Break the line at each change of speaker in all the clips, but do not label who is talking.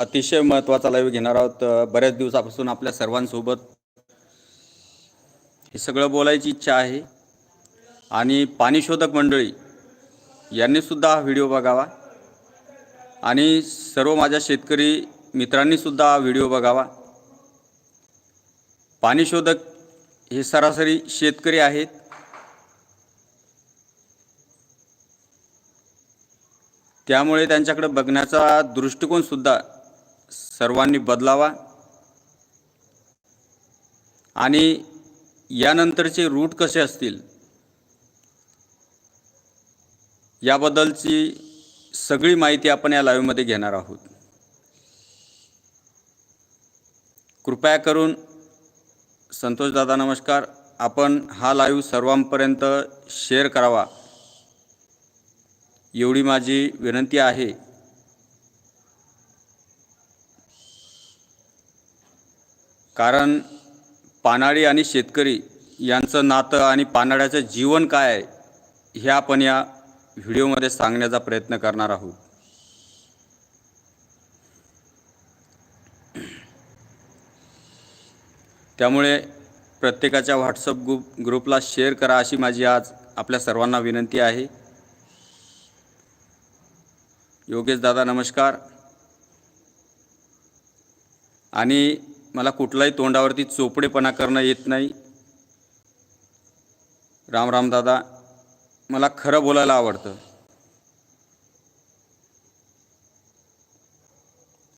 अतिशय महत्त्वाचा लाईव्ह घेणार आहोत. बऱ्याच दिवसापासून आपल्या सर्वांसोबत. हे सगळं बोलायची इच्छा आहे. आणि पाणीशोधक मंडळी यांनी सुद्धा हा व्हिडिओ बघावा. आणि सर्व माझ्या शेतकरी मित्रांनी सुद्धा हा व्हिडिओ बघावा. पाणीशोधक हे सरासरी शेतकरी आहेत. त्यामुळे त्यांच्याकडे बघण्याचा दृष्टिकोनसुद्धा सर्वांनी बदलावा. आणि यानंतरचे रूट कसे असतील? याबद्दलची सगळी माहिती आपण या लाईव्हमध्ये घेणार आहोत. कृपया करून संतोष दादा नमस्कार. आपण हा लाईव्ह सर्वांपर्यंत शेअर करावा. एवढी माझी विनंती आहे. कारण पानाळी आणि शेतकरी यांचं नातं आणि पानाळ्याचं जीवन काय आहे हे आपण या व्हिडिओमध्ये सांगण्याचा प्रयत्न करणार आहोत. त्यामुळे प्रत्येकाच्या व्हॉट्सअप ग्रुप ग्रुपला शेअर करा अशी माझी आज आपल्या सर्वांना विनंती आहे. योगेश दादा नमस्कार. आणि मला कुठलाही तोंडावरती चोपडेपणा करणं येत नाही. राम राम दादा मला खरं बोलायला आवडतं.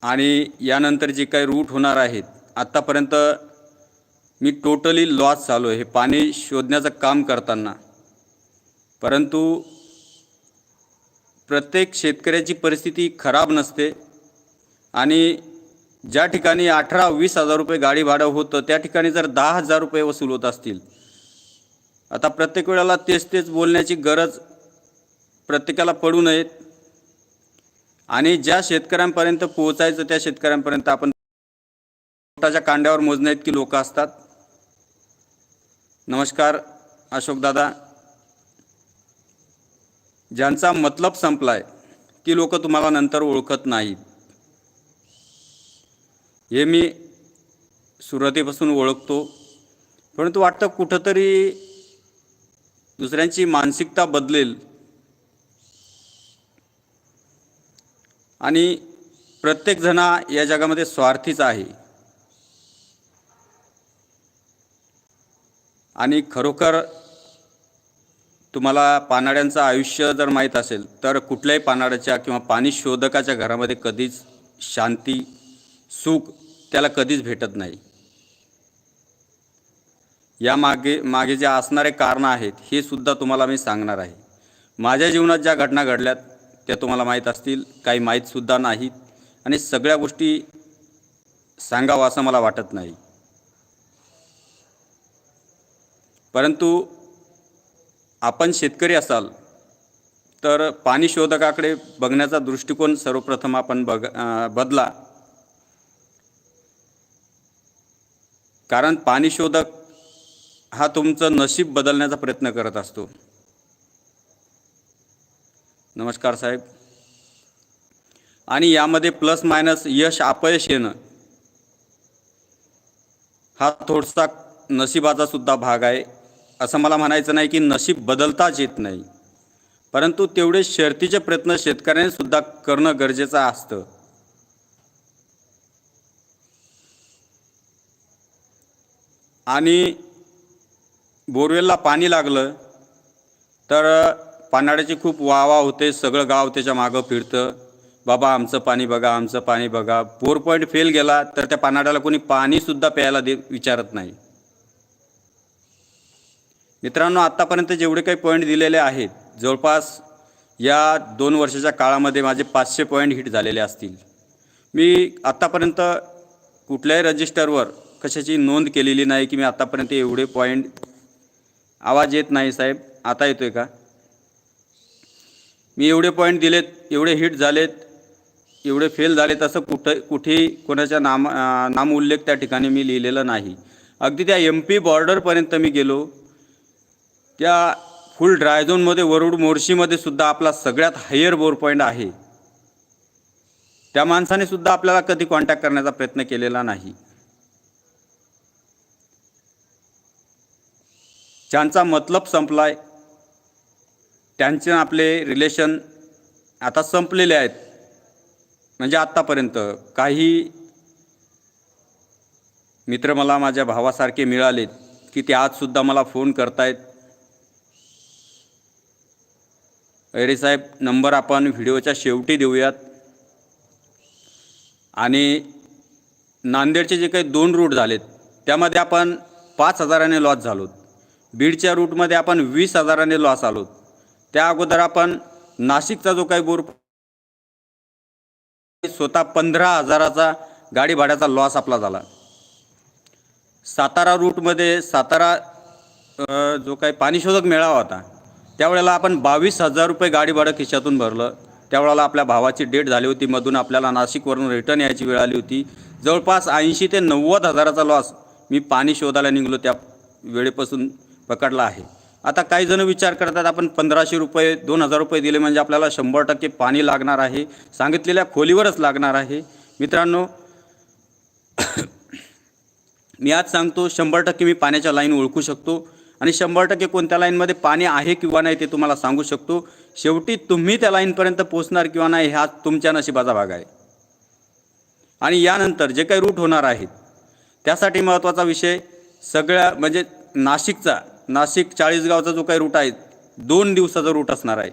आणि यानंतर जे काही रूट होणार आहेत आत्तापर्यंत मी टोटली लॉस झालो आहे हे पाणी शोधण्याचं काम करताना. परंतु प्रत्येक शेतकऱ्याची परिस्थिती खराब नसते आणि ज्या ठिकाणी अठरा वीस हजार रुपये गाडी भाडं होतं त्या ठिकाणी जर दहा हजार रुपये वसूल होत असतील. आता प्रत्येक वेळेला तेच तेच बोलण्याची गरज प्रत्येकाला पडू नयेत आणि ज्या शेतकऱ्यांपर्यंत पोहोचायचं त्या शेतकऱ्यांपर्यंत आपण पोटाच्या कांड्यावर मोजण्या इतकी लोक असतात. नमस्कार अशोकदादा ज्यांचा मतलब संपलाय ती लोक तुम्हाला नंतर ओळखत नाहीत. हे मी सुरुवातीपासून ओळखतो. परंतु वाटतं कुठंतरी दुसऱ्यांची मानसिकता बदलेल. आणि प्रत्येकजण या जगामध्ये स्वार्थीच आहे. आणि खरोखर तुम्हाला पानाड्यांचं आयुष्य जर माहीत असेल तर कुठल्याही पानाड्याच्या किंवा पाणी शोधकाच्या घरामध्ये कधीच शांती सुख त्याला कधीच भेटत नाही. या मागे मागे जे असणारे कारणं आहेत हे सुद्धा तुम्हाला मी सांगणार आहे. माझ्या जीवनात ज्या घटना घडल्यात त्या तुम्हाला माहीत असतील काही माहीतसुद्धा नाहीत. आणि सगळ्या गोष्टी सांगावं असं मला वाटत नाही. परंतु आपण शेतकरी असाल तर पाणी शोधकाकडे बघण्याचा दृष्टिकोन सर्वप्रथम आपण बघ बदला. कारण पाणी शोधक हा तुमचं नशीब बदलण्याचा प्रयत्न करत असतो. नमस्कार साहेब. आणि यामध्ये प्लस मायनस यश अपयश येणं हा थोडसा नशिबाचा सुद्धा भाग आहे. असं मला म्हणायचं नाही की नशीब बदलताच येत नाही. परंतु तेवढे शर्तीचे प्रयत्न शेतकऱ्याने सुद्धा करणं गरजेचं असतं. आणि बोरवेलला पाणी लागलं तर पानाड्याची खूप वावा होते सगळं गाव त्याच्या मागं फिरतं. बाबा आमचं पाणी बघा आमचं पाणी बघा. बोर पॉईंट फेल गेला तर त्या पानाड्याला कोणी पाणीसुद्धा प्यायला दे विचारत नाही. मित्रांनो आत्तापर्यंत जेवढे काही पॉईंट दिलेले आहेत जवळपास या दोन वर्षाच्या काळामध्ये माझे पाचशे पॉईंट हिट झालेले असतील. मी आत्तापर्यंत कुठल्याही रजिस्टरवर कशाची नोंद केलेली नाही की मी आत्तापर्यंत एवढे पॉईंट आवाज येत नाही साहेब. आता येतोय का? मी एवढे पॉईंट दिलेत एवढे हिट झालेत एवढे फेल झालेत असं कुठं कुठेही कोणाच्या नाम नामउल्लेख त्या ठिकाणी मी लिहिलेला नाही. अगदी त्या एम पी बॉर्डरपर्यंत मी गेलो. त्या फुल ड्रायझोनमध्ये वरुड मोर्शीमध्ये सुद्धा आपला सगळ्यात हायर बोर पॉईंट आहे. त्या माणसाने सुद्धा आपल्याला कधी कॉन्टॅक्ट करण्याचा प्रयत्न केलेला नाही. ज्यांचा मतलब संपलाय त्यांचे आपले रिलेशन आता संपलेले आहेत. म्हणजे आत्तापर्यंत काही मित्र मला माझ्या भावासारखे मिळालेत की ते आजसुद्धा मला फोन करतायत. अरे साहेब नंबर आपण व्हिडिओच्या शेवटी देऊयात. आणि नांदेडचे जे काही दोन रूट झालेत त्यामध्ये आपण पाच हजाराने लॉस झालो बीडच्या रूटमध्ये आपण वीस हजाराने लॉस आलो. त्या अगोदर आपण नाशिकचा जो काही बोर स्वतः पंधरा हजाराचा गाडी भाड्याचा लॉस आपला झाला. सातारा रूटमध्ये सातारा जो काही पाणीशोधक मेळावा होता त्यावेळेला आपण बावीस हजार रुपये गाडी भाडं खिशातून भरलं. त्यावेळेला आपल्या भावाची डेट झाली होती मधून आपल्याला नाशिकवरून रिटर्न यायची वेळ आली होती. जवळपास ऐंशी ते नव्वद हजाराचा लॉस मी पाणी शोधायला निघलो त्या वेळेपासून. पकडला आहे. आता काही जण विचार करतात आपण पंधराशे रुपये दोन हजार रुपये दिले म्हणजे आपल्याला शंभर टक्के पाणी लागणार आहे. सांगितलेल्या खोलीवरच लागणार आहे. मित्रांनो मी आज सांगतो शंभर टक्के मी पाण्याच्या लाईन ओळखू शकतो. आणि शंभर टक्के कोणत्या लाईनमध्ये पाणी आहे किंवा नाही ते तुम्हाला सांगू शकतो. शेवटी तुम्ही त्या लाईनपर्यंत पोहोचणार किंवा नाही हा तुमच्या नशिबाचा भाग आहे. आणि यानंतर जे काही रूट होणार आहेत त्यासाठी महत्त्वाचा विषय सगळ्या म्हणजे नाशिकचा नाशिक चाळीसगावचा जो काही रूट आहे दोन दिवसाचा रूट असणार आहे.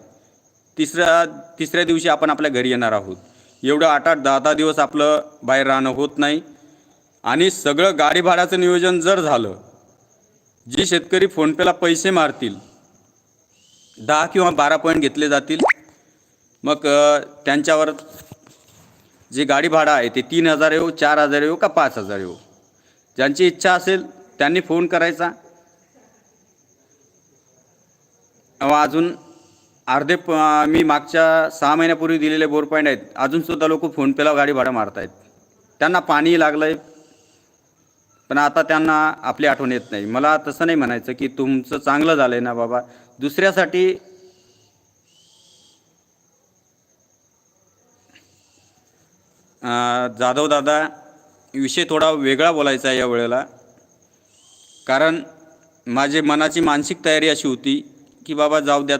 तिसऱ्या तिसऱ्या दिवशी आपण आपल्या घरी येणार आहोत. एवढं आठ आठ दहा दहा दिवस आपलं बाहेर राहणं होत नाही. आणि सगळं गाडी भाड्याचं नियोजन जर झालं जे शेतकरी फोनपेला पैसे मारतील दहा किंवा बारा पॉईंट घेतले जातील मग त्यांच्यावर जे गाडी भाडं आहे ते तीन हजार येऊ चार हजार येऊ का पाच हजार येऊ ज्यांची इच्छा असेल त्यांनी फोन करायचा अहो, अजून अर्धे प मी मागच्या सहा महिन्यापूर्वी दिलेले बोर पॉईंट आहेत. अजूनसुद्धा लोक फोनपेला गाडी भाडं मारत आहेत त्यांना पाणी लागलं आहे पण आता त्यांना आपली आठवण येत नाही. मला तसं नाही म्हणायचं की तुमचं चांगलं झालं आहे ना बाबा. दुसऱ्यासाठी जाधव दादा विषय थोडा वेगळा बोलायचा आहे या वेळेला. कारण माझे मनाची मानसिक तयारी अशी होती की बाबा जाऊ द्यात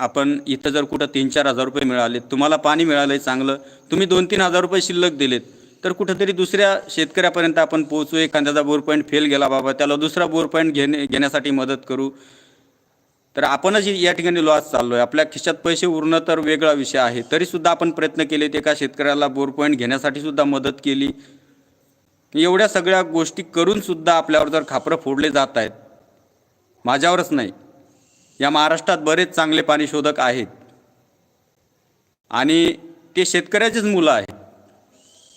आपण इथं जर कुठं तीन चार हजार रुपये मिळाले तुम्हाला पाणी मिळालं आहे चांगलं तुम्ही दोन तीन हजार रुपये शिल्लक दिलेत तर कुठंतरी दुसऱ्या शेतकऱ्यापर्यंत आपण पोहोचू एखाद्याचा बोर पॉईंट फेल गेला बाबा त्याला दुसरा बोर पॉईंट घेणे घेण्यासाठी मदत करू. तर आपणच या ठिकाणी लॉस चाललो आहे आपल्या खिशात पैसे उरणं तर वेगळा विषय आहे तरीसुद्धा आपण प्रयत्न केले ते एका शेतकऱ्याला बोर पॉईंट घेण्यासाठी सुद्धा मदत केली. एवढ्या सगळ्या गोष्टी करूनसुद्धा आपल्यावर जर खापरं फोडले जात आहेत माझ्यावरच नाही. या महाराष्ट्रात बरेच चांगले पाणी शोधक आहेत. आणि ते शेतकऱ्याचेच मुलं आहेत.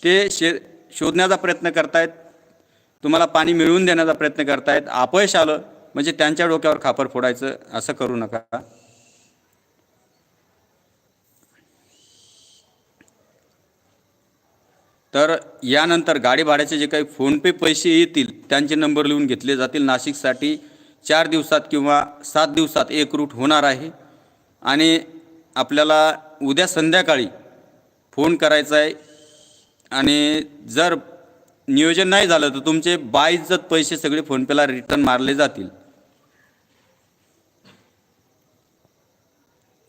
ते शे शोधण्याचा प्रयत्न करतायत. तुम्हाला पाणी मिळवून देण्याचा प्रयत्न करतायत. अपयश आलं म्हणजे त्यांच्या डोक्यावर खापर फोडायचं असं करू नका. तर यानंतर गाडी भाड्याचे जे काही फोनपे पैसे येतील त्यांचे नंबर लिहून घेतले जातील. नाशिकसाठी चार दिवसात किंवा सात दिवसात एक रूट होणार आहे. आणि आपल्याला उद्या संध्याकाळी फोन करायचा आहे. आणि जर नियोजन नाही झालं तर तुमचे बाईजत पैसे सगळे फोनपेला रिटर्न मारले जातील.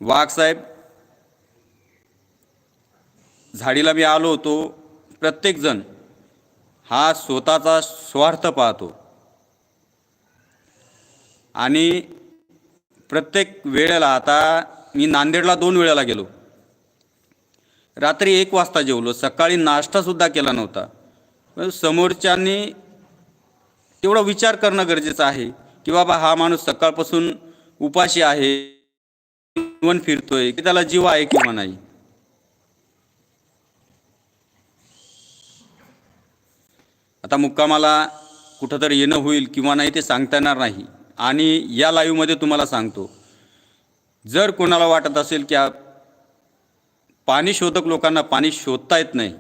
वाघ साहेब झाडीला मी आलो होतो. प्रत्येकजण हा स्वतःचा स्वार्थ पाहतो. आणि प्रत्येक वेळेला आता मी नांदेडला दोन वेळेला गेलो. रात्री एक वाजता जेवलो. सकाळी नाश्तासुद्धा केला नव्हता. पण समोरच्यांनी तेवढा विचार करणं गरजेचं आहे की बाबा हा माणूस सकाळपासून उपाशी आहे जीवन फिरतोय की त्याला जीव आहे किंवा नाही. आता मुक्कामाला कुठंतरी येणं होईल किंवा नाही ते सांगता येणार नाही. आणि या लाईव्हमध्ये तुम्हाला सांगतो. जर कोणाला वाटत असेल की पाणी शोधक लोकांना पाणी शोधता येत नाही.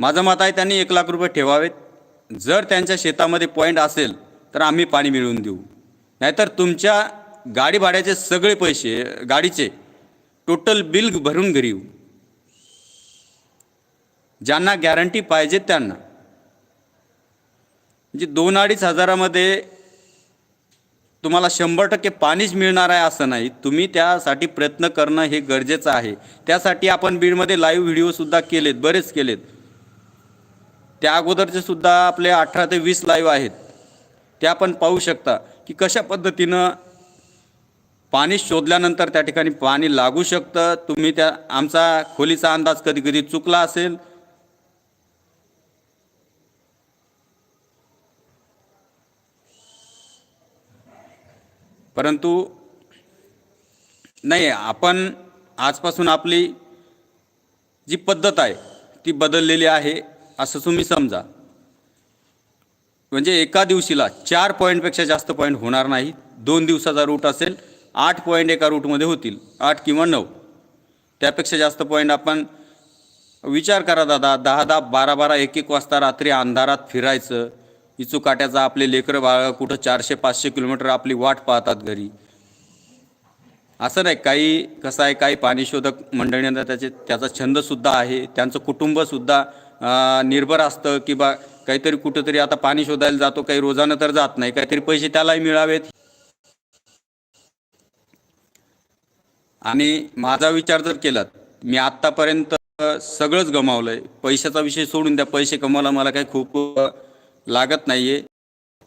माझं मत आहे त्यांनी एक लाख रुपये ठेवावेत. जर त्यांच्या शेतामध्ये पॉईंट असेल तर आम्ही पाणी मिळवून देऊ. नाहीतर तुमच्या गाडी भाड्याचे सगळे पैसे गाडीचे टोटल बिल भरून घरी येऊ. ज्यांना गॅरंटी पाहिजे त्यांना. म्हणजे दोन अडीच हजारामध्ये तुम्हाला शंभर टक्के पाणीच मिळणार आहे असं नाही. तुम्ही त्यासाठी प्रयत्न करणं हे गरजेचं आहे. त्यासाठी आपण बीडमध्ये लाईव्ह व्हिडिओसुद्धा केलेत बरेच केलेत. त्या अगोदरचे सुद्धा आपले अठरा ते वीस लाईव्ह आहेत. ते आपण पाहू शकता की कशा पद्धतीनं पाणी शोधल्यानंतर त्या ठिकाणी पाणी लागू शकतं. तुम्ही त्या आमचा खोलीचा अंदाज कधी कधी चुकला असेल परंतु नाही आपण आजपासून आपली जी पद्धत आहे ती बदललेली आहे असं तुम्ही समजा. म्हणजे एका दिवशीला चार पॉईंटपेक्षा जास्त पॉईंट होणार नाही. दोन दिवसाचा रूट असेल आठ पॉईंट एका रूटमध्ये होतील आठ किंवा नऊ. त्यापेक्षा जास्त पॉईंट आपण विचार करा दादा दहा दहा बारा बारा एक एक वाजता रात्री अंधारात फिरायचं इचूकाट्याचा आपले लेकरं बाळ कुठं चारशे पाचशे किलोमीटर आपली वाट पाहतात घरी. असं नाही काही कसं आहे काही पाणीशोधक मंडळींना त्याचे त्याचा छंदसुद्धा आहे त्यांचं कुटुंबसुद्धा निर्भर असतं की बा काहीतरी कुठंतरी आता पाणी शोधायला जातो काही रोजानं तर जात नाही काहीतरी पैसे त्यालाही मिळावेत. आणि माझा विचार जर केलात मी आत्तापर्यंत सगळंच गमावलंय. पैशाचा विषय सोडून द्या पैसे कमवायला मला काही खूप लागत लागत नाहीये.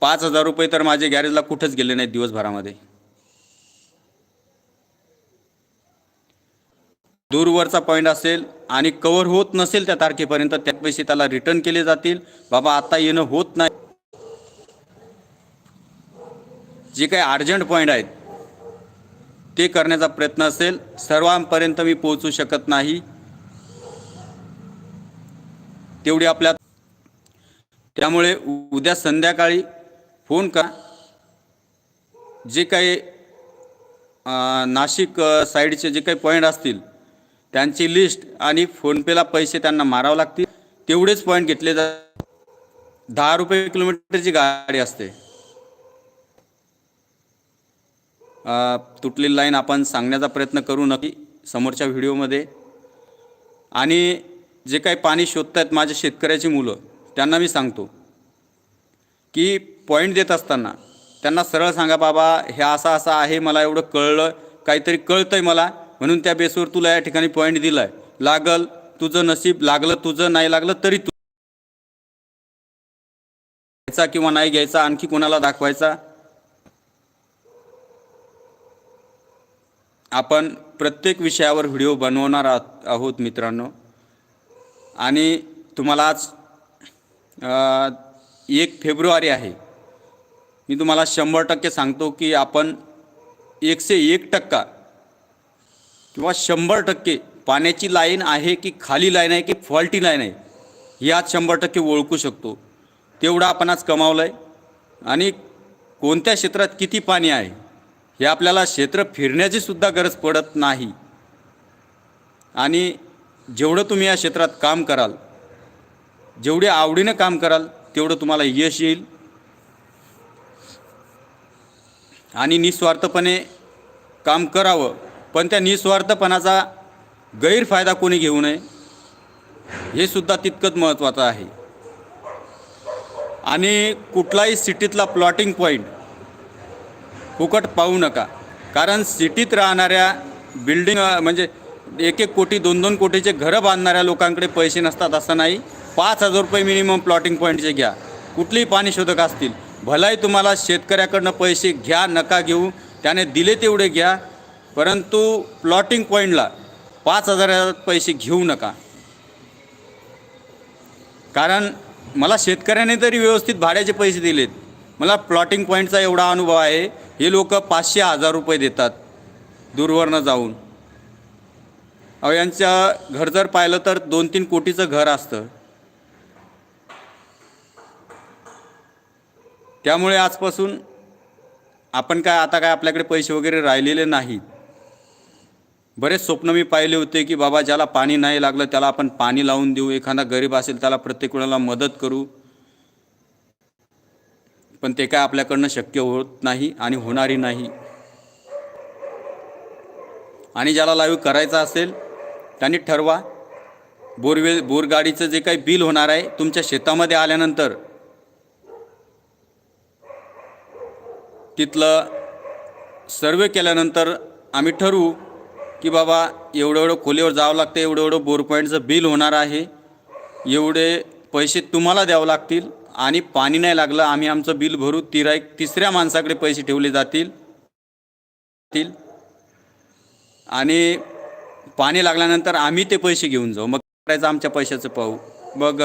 पाच हजार रुपये तर माझे गॅरेजला कुठंच गेले नाहीत दिवसभरामध्ये. दूरवरचा पॉईंट असेल आणि कव्हर होत नसेल त्या तारखेपर्यंत त्या पैसे त्याला रिटर्न केले जातील. बाबा आता येणं होत नाही. जे काही अर्जंट पॉईंट आहेत ते करण्याचा प्रयत्न असेल. सर्वांपर्यंत मी पोहोचू शकत नाही. तेवढी आपल्या त्यामुळे उद्या संध्याकाळी फोन करा. जे काही नाशिक साईडचे जे काही पॉईंट असतील त्यांची लिस्ट आणि फोनपेला पैसे त्यांना मारावं लागतील. तेवढेच पॉईंट घेतले जातात दहा रुपये किलोमीटरची गाडी असते. तुटलेली लाईन आपण सांगण्याचा प्रयत्न करू नक्की समोरच्या व्हिडिओमध्ये आणि जे काही पाणी शोधत आहेत माझ्या शेतकऱ्याची मुलं त्यांना मी सांगतो की पॉईंट देत असताना त्यांना सरळ सांगा बाबा हे असं असं आहे मला एवढं कळलं काहीतरी कळतंय मला म्हणून त्या बेसवर तुला या ठिकाणी पॉईंट दिलाय. लागल तुझं नशीब लागलं तुझं नाही लागलं तरी तू घ्यायचा किंवा नाही घ्यायचा आणखी कोणाला दाखवायचा? आपण प्रत्येक विषयावर व्हिडिओ बनवणार आहोत आहोत मित्रांनो. आणि तुम्हाला आज एक फेब्रुवारी आहे. मी तुम्हाला शंभर टक्के सांगतो की आपण एकशे एक टक्का किंवा शंभर टक्के पाण्याची लाईन आहे की खाली लाईन आहे की फॉल्टी लाईन आहे ही आज शंभर टक्के ओळखू शकतो. तेवढं आपण आज कमावलं आहे आणि कोणत्या क्षेत्रात किती पाणी आहे हे आपल्याला क्षेत्र फिरण्याची सुद्धा गरज पडत नाही. आणि जेवढं तुम्ही या क्षेत्रात काम कराल जेवढे आवडीनं काम कराल तेवढं तुम्हाला यश येईल. आणि निस्वार्थपणे काम करावं पण त्या निस्वार्थपणाचा गैरफायदा कोणी घेऊ नये हे सुद्धा तितकंच महत्त्वाचं आहे. आणि कुठलाही सिटीतला प्लॉटिंग पॉईंट फुकट पाहू नका कारण सिटीत राहणाऱ्या बिल्डिंग म्हणजे एक एक कोटी दोन दोन कोटीचे घरं बांधणाऱ्या लोकांकडे पैसे नसतात असं नाही. पाच हजार रुपये मिनिमम प्लॉटिंग पॉईंटचे घ्या. कुठलेही पाणी शोधक असतील भलाही तुम्हाला शेतकऱ्याकडनं पैसे घ्या नका घेऊ. त्याने दिले तेवढे घ्या. परंतु प्लॉटिंग पॉईंटला पाच हजार पैसे घेऊ नका. कारण मला शेतकऱ्याने तरी व्यवस्थित भाड्याचे पैसे दिलेत. मला प्लॉटिंग पॉईंटचा एवढा अनुभव आहे. हे लोक पाचशे हजार रुपये देतात दूरवरनं जाऊन. अहो यांचं घर जर पाहिलं तर दोन तीन कोटीचं घर असतं. त्यामुळे आजपासून आपण काय आता काय आपल्याकडे पैसे वगैरे राहिलेले नाहीत. बरेच स्वप्न मी पाहिले होते की बाबा ज्याला पाणी नाही लागलं त्याला आपण पाणी लावून देऊ एखादा गरीब असेल त्याला प्रत्येक वेळेला मदत करू. पण ते काय आपल्याकडनं शक्य होत नाही आणि होणारही नाही. आणि ज्याला लाईव्ह करायचा असेल त्यांनी ठरवा. बोरवेल बोरगाडीचं जे काही बिल होणार आहे तुमच्या शेतामध्ये आल्यानंतर तिथलं सर्वे केल्यानंतर आम्ही ठरवू की बाबा एवढं एवढं खोलीवर जावं लागतं एवढं एवढं बोर पॉईंटचं बिल होणार आहे. एवढे पैसे तुम्हाला द्यावं लागतील आणि पाणी नाही लागलं आम्ही आमचं बिल भरू तिरा एक तिसऱ्या माणसाकडे पैसे ठेवले जातील. आणि पाणी लागल्यानंतर आम्ही ते पैसे घेऊन जाऊ. मग करायचं आमच्या पैशाचं पाहू. मग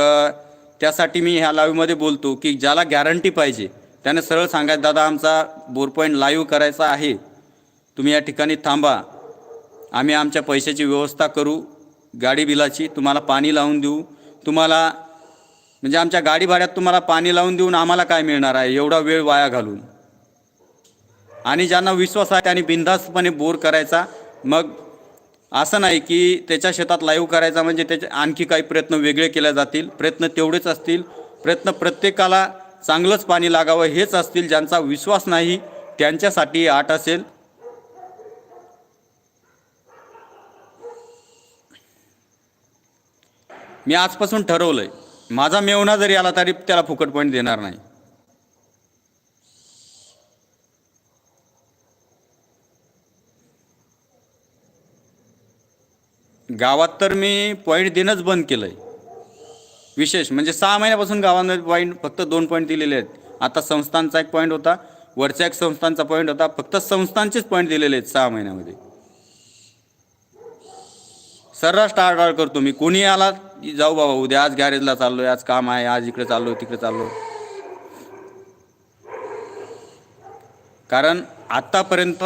त्यासाठी मी ह्या लाईव्हमध्ये बोलतो की ज्याला गॅरंटी पाहिजे त्याने सरळ सांगायचं दादा आमचा बोर पॉईंट लाईव्ह करायचा आहे. तुम्ही या ठिकाणी थांबा. आम्ही आमच्या पैशाची व्यवस्था करू. गाडी बिलाची तुम्हाला पाणी लावून देऊ. तुम्हाला म्हणजे आमच्या गाडी भाड्यात तुम्हाला पाणी लावून देऊन आम्हाला काय मिळणार आहे? एवढा वेळ वाया घालून. आणि ज्यांना विश्वास आहे त्यांनी बिनधास्तपणे बोर करायचा. मग असं नाही की त्याच्या शेतात लाईव्ह करायचा म्हणजे त्याचे आणखी काही प्रयत्न वेगळे केले जातील. प्रयत्न तेवढेच असतील. प्रयत्न प्रत्येकाला चांगलंच पाणी लागावं हेच असतील ज्यांचा विश्वास नाही त्यांच्यासाठी आठ असेल. मी आजपासून ठरवलंय माझा मेवणा जरी आला तरी त्याला फुकट पॉईंट देणार नाही. गावात तर मी पॉईंट देणंच बंद केलं आहे विशेष म्हणजे सहा महिन्यापासून गावांमध्ये पॉईंट फक्त दोन पॉईंट दिलेले आहेत. आता संस्थांचा एक पॉईंट होता वरच्या एक संस्थांचा पॉईंट होता फक्त संस्थांचेच पॉईंट दिलेले आहेत सहा महिन्यामध्ये. सर्रास टाळटाळ करतो मी. कोणी आला जाऊ बाबा उद्या आज गॅरेजला चाललोय आज काम आहे आज इकडे चाललो तिकडे चाललो कारण आत्तापर्यंत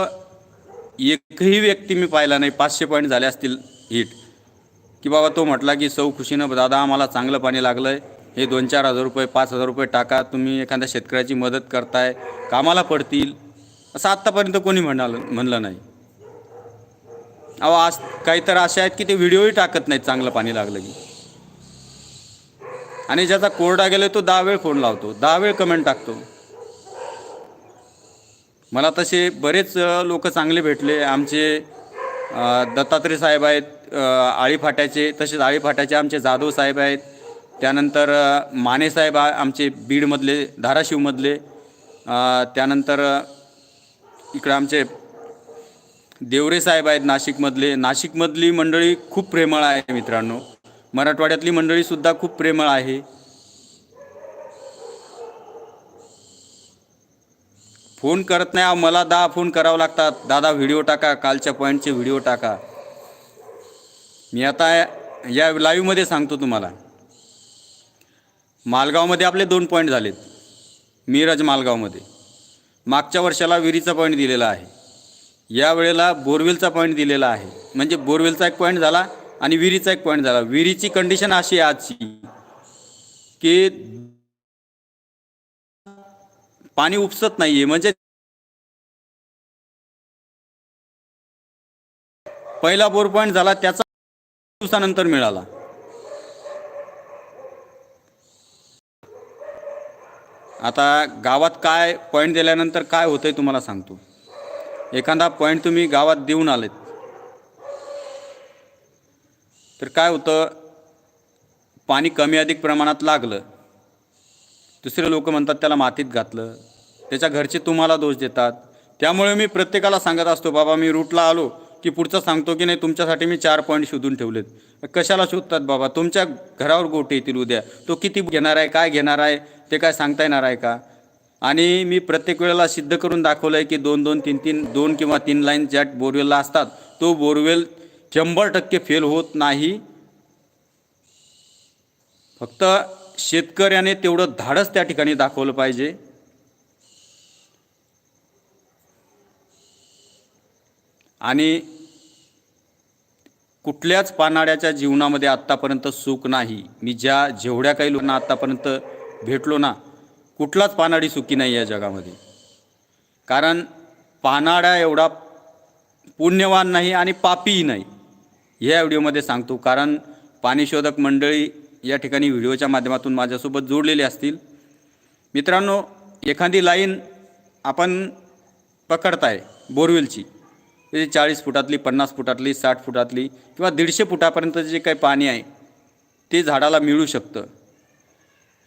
एकही व्यक्ती मी पाहिला नाही पाचशे पॉईंट झाले असतील हिट की बाबा तो म्हटला की सौ खुशीनं दादा आम्हाला चांगलं पाणी लागलं आहे हे दोन चार हजार रुपये पाच हजार रुपये टाका. तुम्ही एखाद्या शेतकऱ्याची मदत करताय कामाला पडतील. असं आत्तापर्यंत कोणी म्हणाल म्हणलं नाही. अहो आज काही तर असे आहेत की ते व्हिडिओही टाकत नाहीत चांगलं पाणी लागलं की. आणि ज्याचा कोरडा गेलो तो दहा वेळ फोन लावतो दहा वेळ कमेंट टाकतो. मला तसे बरेच लोक चांगले भेटले. आमचे दत्तात्रय साहेब आहेत आळीफाट्याचे तसेच आळीफाट्याचे आमचे जाधव साहेब आहेत. त्यानंतर मानेसाहेब माने साहेब आमचे बीडमधले धाराशिवमधले. त्यानंतर इकडं आमचे देवरे साहेब आहेत नाशिकमधले. नाशिकमधली मंडळी खूप प्रेमळ आहे मित्रांनो. मराठवाड्यातली मंडळीसुद्धा खूप प्रेमळ आहे. फोन करत नाही मला दहा फोन करावं लागतात. दादा व्हिडिओ टाका कालच्या पॉईंटचे व्हिडिओ टाका. मी आता या लाईव्हमध्ये सांगतो तुम्हाला. मालगावमध्ये आपले दोन पॉईंट झालेत. मिरज मालगावमध्ये. मागच्या वर्षाला विहिरीचा पॉईंट दिलेला आहे. या वेळेला बोरवेलचा पॉईंट दिलेला आहे. म्हणजे बोरवेलचा एक पॉईंट झाला आणि विहिरीचा एक पॉईंट झाला. विहिरीची कंडिशन अशी आहे आजची की पाणी उपसत नाही आहे म्हणजे पहिला बोर पॉईंट झाला त्याचा दिवसानंतर मिळाला. आता गावात काय पॉईंट दिल्यानंतर काय होतंय तुम्हाला सांगतो. एखादा पॉईंट तुम्ही गावात देऊन आलेत. तर काय होतं पाणी कमी अधिक प्रमाणात लागलं. दुसरे लोक म्हणतात त्याला मातीत घातलं. त्याच्या घरचे तुम्हाला दोष देतात. त्यामुळे मी प्रत्येकाला सांगत असतो बाबा मी रूटला आलो. की पुढचं सांगतो की नाही तुमच्यासाठी मी चार पॉईंट शोधून ठेवलेत. कशाला शोधतात बाबा? तुमच्या घरावर गोटे येतील उद्या. तो किती घेणार आहे काय घेणार आहे ते काय सांगता येणार आहे का? आणि मी प्रत्येक वेळेला सिद्ध करून दाखवलं आहे की दोन दोन तीन तीन दोन किंवा तीन लाईन ज्या बोरवेलला असतात तो बोरवेल शंभर टक्के फेल होत नाही. फक्त शेतकऱ्याने तेवढं धाडस त्या ठिकाणी दाखवलं पाहिजे. आणि कुठल्याच पानाड्याच्या जीवनामध्ये आत्तापर्यंत सुख नाही. मी ज्या जेवढ्या काही लोकांना आत्तापर्यंत भेटलो ना कुठलाच पानाडी सुखी नाही या जगामध्ये. कारण पानाडा एवढा पुण्यवान नाही आणि पापीही नाही. ह्या व्हिडिओमध्ये सांगतो कारण पाणीशोधक मंडळी या ठिकाणी व्हिडिओच्या माध्यमातून माझ्यासोबत जोडलेले असतील. मित्रांनो एखादी लाईन आपण पकडताय बोरवेलची. ते चाळीस फुटातली पन्नास फुटातली साठ फुटातली किंवा दीडशे फुटापर्यंत जे काही पाणी आहे ते झाडाला मिळू शकतं.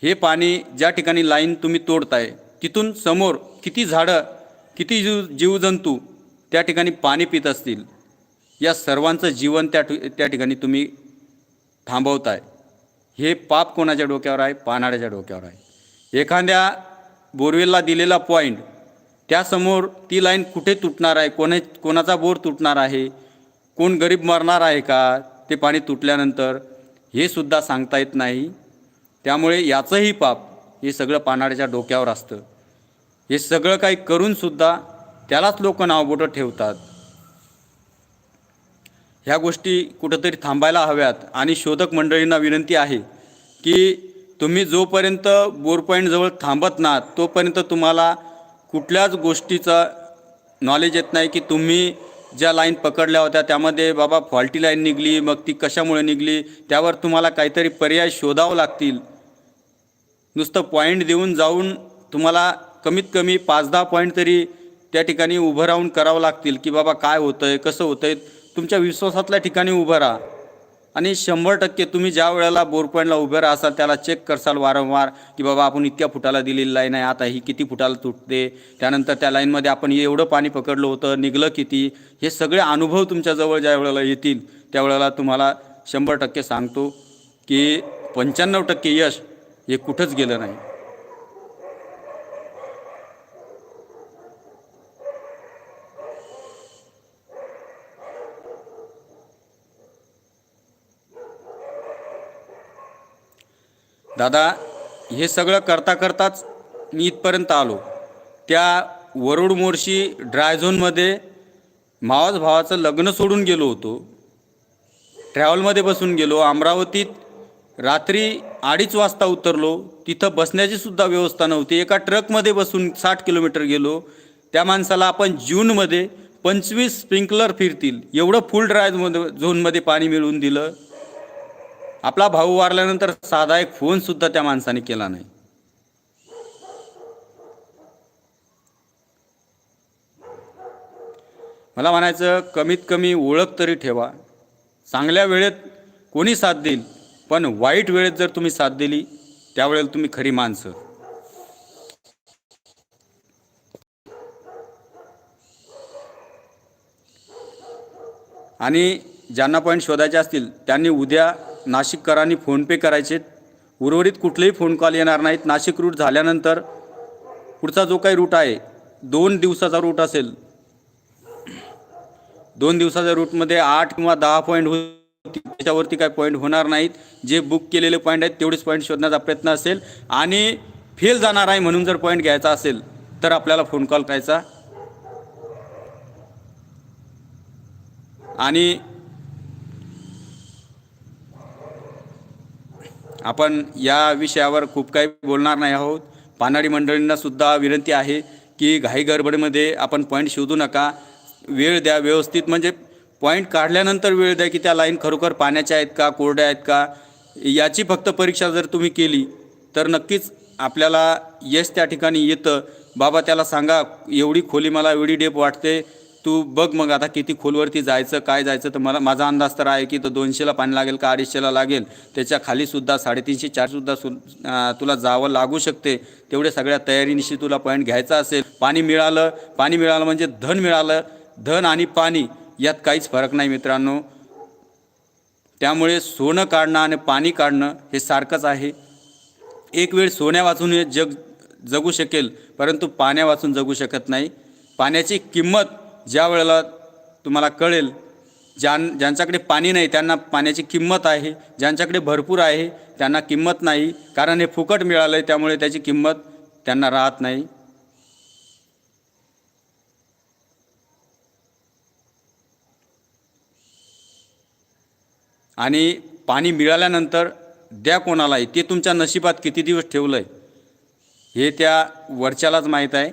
हे पाणी ज्या ठिकाणी लाईन तुम्ही तोडताय तिथून समोर किती झाडं किती जीव जीवजंतू त्या ठिकाणी पाणी पित असतील या सर्वांचं जीवन त्या त्या ठिकाणी तुम्ही थांबवताय. हे पाप कोणाच्या डोक्यावर आहे? पानाड्याच्या डोक्यावर आहे. एखाद्या बोरवेलला दिलेला पॉईंट त्यासमोर ती लाईन कुठे तुटणार आहे? कोणे कोणाचा बोर तुटणार आहे? कोण गरीब मरणार आहे का? ते पाणी तुटल्यानंतर हे सुद्धा सांगता येत नाही. त्यामुळे याचंही पाप हे सगळं पानाड्याच्या डोक्यावर असतं. हे सगळं काही करूनसुद्धा त्यालाच लोक नावबोटं ठेवतात. ह्या गोष्टी कुठंतरी थांबायला हव्यात. आणि शोधक मंडळींना विनंती आहे की तुम्ही जोपर्यंत बोरपॉईंटजवळ थांबत ना तोपर्यंत तुम्हाला कुठल्याच गोष्टीचं नॉलेज येत नाही की तुम्ही ज्या लाईन पकडल्या होत्या त्यामध्ये बाबा फॉल्टी लाईन निघली मग ती कशामुळे निघली? त्यावर तुम्हाला काहीतरी पर्याय शोधावं लागतील. नुसतं पॉईंट देऊन जाऊन तुम्हाला कमीत कमी पाच दहा पॉईंट तरी त्या ठिकाणी उभं राहून करावं लागतील की बाबा काय होतं आहे कसं होतं आहे तुमच्या विश्वासातल्या ठिकाणी उभं राहा. आणि शंभर टक्के तुम्ही ज्या वेळेला बोरपॉईंटला उभे राहाल त्याला चेक करसाल वारंवार की बाबा आपण इतक्या फुटाला दिलेली लाईन आहे आता ही किती फुटाला तुटते. त्यानंतर त्या लाईनमध्ये आपण एवढं पाणी पकडलं होतं निघलं किती हे सगळे अनुभव तुमच्याजवळ ज्या वेळेला येतील त्यावेळेला तुम्हाला शंभर टक्के सांगतो की पंच्याण्णव टक्के यश हे कुठंच गेलं नाही. दादा हे सगळं करता करताच मी इथपर्यंत आलो. त्या वरुड मोर्शी ड्राय झोनमध्ये मावस भावाचं लग्न सोडून गेलो होतो. ट्रॅव्हलमध्ये बसून गेलो. अमरावतीत रात्री अडीच वाजता उतरलो. तिथं बसण्याची सुद्धा व्यवस्था नव्हती. एका ट्रकमध्ये बसून साठ किलोमीटर गेलो. त्या माणसाला आपण जूनमध्ये पंचवीस स्प्रिंकलर फिरतील. एवढं फुल ड्राय झोनमध्ये पाणी मिळवून दिलं. आपला भाऊ वारल्यानंतर साधा एक फोन सुद्धा त्या माणसाने केला नाही. मला म्हणायचं कमीत कमी ओळख तरी ठेवा. चांगल्या वेळेत कोणी साथ देईल पण वाईट वेळेत जर तुम्ही साथ दिली त्यावेळेला तुम्ही खरी माणसं. आणि ज्यांना पॉईंट शोधायचे असतील त्यांनी उद्या नाशिककरांनी फोनपे करायचे. उर्वरित कुठलेही फोन कॉल येणार नाहीत. नाशिक रूट झाल्यानंतर पुढचा जो काही रूट आहे दोन दिवसाचा रूट असेल. दोन दिवसाच्या रूटमध्ये आठ किंवा दहा पॉईंट होती त्याच्यावरती काय पॉईंट होणार नाहीत. जे बुक केलेले पॉईंट आहेत तेवढेच पॉईंट शोधण्याचा प्रयत्न असेल. आणि फेल जाणार आहे म्हणून जर पॉईंट घ्यायचा असेल तर आपल्याला फोन कॉल करायचा. आणि आपण या विषयावर खूप काही बोलणार नाही आहोत. पानाडी मंडळींना सुद्धा विनंती आहे की घाई गडबडीमध्ये आपण पॉईंट शोधू नका. वेळ द्या व्यवस्थित. म्हणजे पॉईंट काढल्यानंतर वेळ द्या की त्या लाईन खरोखर पाण्याच्या आहेत का कोरड्या आहेत का? याची फक्त परीक्षा जर तुम्ही केली तर नक्कीच आपल्याला यश त्या ठिकाणी येतं. बाबा त्याला सांगा एवढी खोली मला एवढी डेप वाटते. तू बघ मग आता किती खोलवरती जायचं काय जायचं. तर मला माझा अंदाज तर आहे की तो दोनशेला पाणी लागेल का अडीचशेला लागेल. त्याच्या खालीसुद्धा साडेतीनशे चारसुद्धा सु तुला जावं लागू शकते. तेवढे सगळ्या तयारीनिशी तुला पॉईंट घ्यायचा असेल. पाणी मिळालं पाणी मिळालं म्हणजे धन मिळालं. धन आणि पाणी यात काहीच फरक नाही मित्रांनो. त्यामुळे सोनं काढणं आणि पाणी काढणं हे सारखंच आहे. एक वेळ सोन्या वाचून हे जग जगू शकेल परंतु पाण्या वाचून जगू शकत नाही. पाण्याची किंमत ज्या वेळेला तुम्हाला कळेल ज्यां ज्यांच्याकडे पाणी नाही त्यांना पाण्याची किंमत आहे. ज्यांच्याकडे भरपूर आहे त्यांना किंमत नाही. कारण हे फुकट मिळालं आहे त्यामुळे त्याची किंमत त्यांना राहत नाही. आणि पाणी मिळाल्यानंतर द्या कोणालाही. ते तुमच्या नशिबात किती दिवस ठेवलं आहे हे त्या वरच्यालाच माहीत आहे.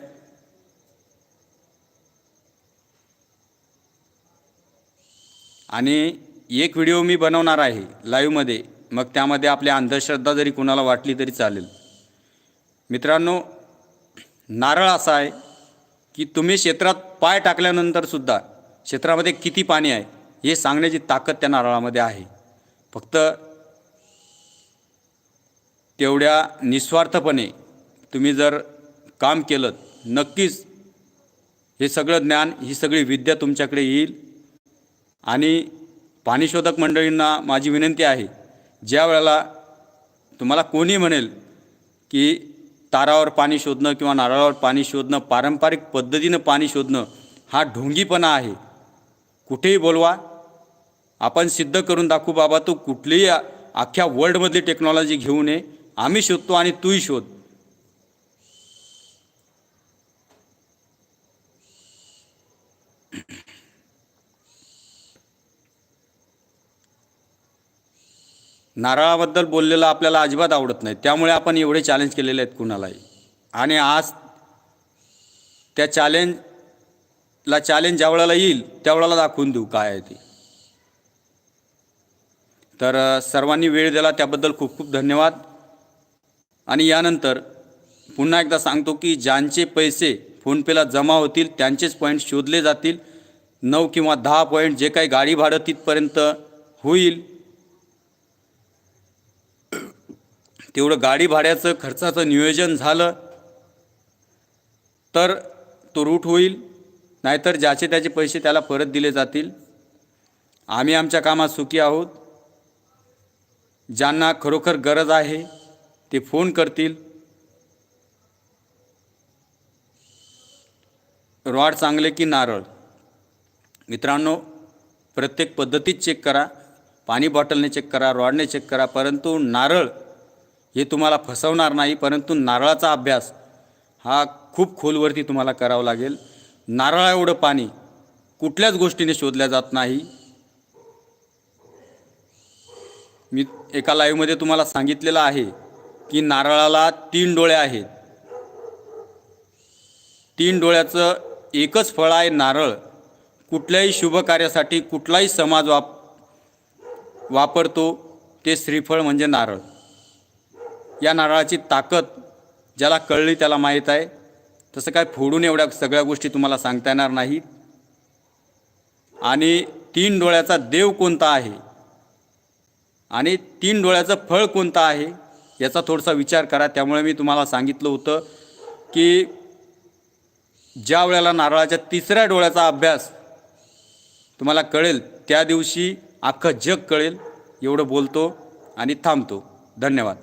आणि एक व्हिडिओ मी बनवणार आहे लाईव्हमध्ये. मग त्यामध्ये आपल्या अंधश्रद्धा जरी कुणाला वाटली तरी चालेल. मित्रांनो नारळ असा आहे की तुम्ही क्षेत्रात पाय टाकल्यानंतरसुद्धा क्षेत्रामध्ये किती पाणी आहे हे सांगण्याची ताकद त्या नारळामध्ये आहे. फक्त तेवढ्या निस्वार्थपणे तुम्ही जर काम केलं नक्कीच हे सगळं ज्ञान ही सगळी विद्या तुमच्याकडे येईल. आणि पाणीशोधक मंडळींना माझी विनंती आहे ज्या वेळेला तुम्हाला कोणी म्हणेल की तारावर पाणी शोधणं किंवा नारळावर पाणी शोधणं पारंपरिक पद्धतीनं पाणी शोधणं हा ढोंगीपणा आहे. कुठेही बोलवा. आपण सिद्ध करून दाखवू बाबा तू कुठलीही अख्ख्या वर्ल्डमधली टेक्नॉलॉजी घेऊ नये आम्ही शोधतो आणि तूही शोध. नारळाबद्दल बोललेलं आपल्याला अजिबात आवडत नाही. त्यामुळे आपण एवढे चॅलेंज केलेले आहेत कुणालाही. आणि आज त्या चॅलेंजला चॅलेंज ज्या वेळेला येईल त्यावेळेला दाखवून देऊ काय आहे ते. तर सर्वांनी वेळ दिला त्याबद्दल खूप खूप धन्यवाद. आणि यानंतर पुन्हा एकदा सांगतो की ज्यांचे पैसे फोनपेला जमा होतील त्यांचेच पॉईंट शोधले जातील. नऊ किंवा दहा पॉईंट जे काही गाडी भाडं तिथपर्यंत होईल तेवढं गाडी भाड्याचं खर्चाचं नियोजन झालं तर तो रूट होईल नाहीतर ज्याचे त्याचे पैसे त्याला परत दिले जातील. आम्ही आमच्या कामात सुखी आहोत. ज्यांना खरोखर गरज आहे ते फोन करतील. रॉड चांगले की नारळ? मित्रांनो प्रत्येक पद्धतीत चेक करा. पाणी बॉटलने चेक करा रॉडने चेक करा परंतु नारळ हे तुम्हाला फसवणार नाही परंतु नारळाचा अभ्यास हा खूप खोलवरती तुम्हाला करावा लागेल. नारळा एवढं पाणी कुठल्याच गोष्टीने शोधल्या जात नाही. मी एका लाईव्हमध्ये तुम्हाला सांगितलेलं आहे की नारळाला तीन डोळे आहेत. तीन डोळ्याचं एकच फळ आहे नारळ. कुठल्याही शुभ कार्यासाठी कुठलाही समाज वाप वापरतो ते श्रीफळ म्हणजे नारळ. या नारळाची ताकद ज्याला कळली त्याला माहीत आहे. तसं काय फोडून एवढ्या सगळ्या गोष्टी तुम्हाला सांगता येणार नाहीत आणि तीन डोळ्याचा देव कोणता आहे? आणि तीन डोळ्याचं फळ कोणतं आहे? याचा थोडासा विचार करा. त्यामुळे मी तुम्हाला सांगितलं होतं की ज्या वेळेला नारळाच्या तिसऱ्या डोळ्याचा अभ्यास तुम्हाला कळेल त्या दिवशी अख्खं जग कळेल. एवढं बोलतो आणि थांबतो. धन्यवाद.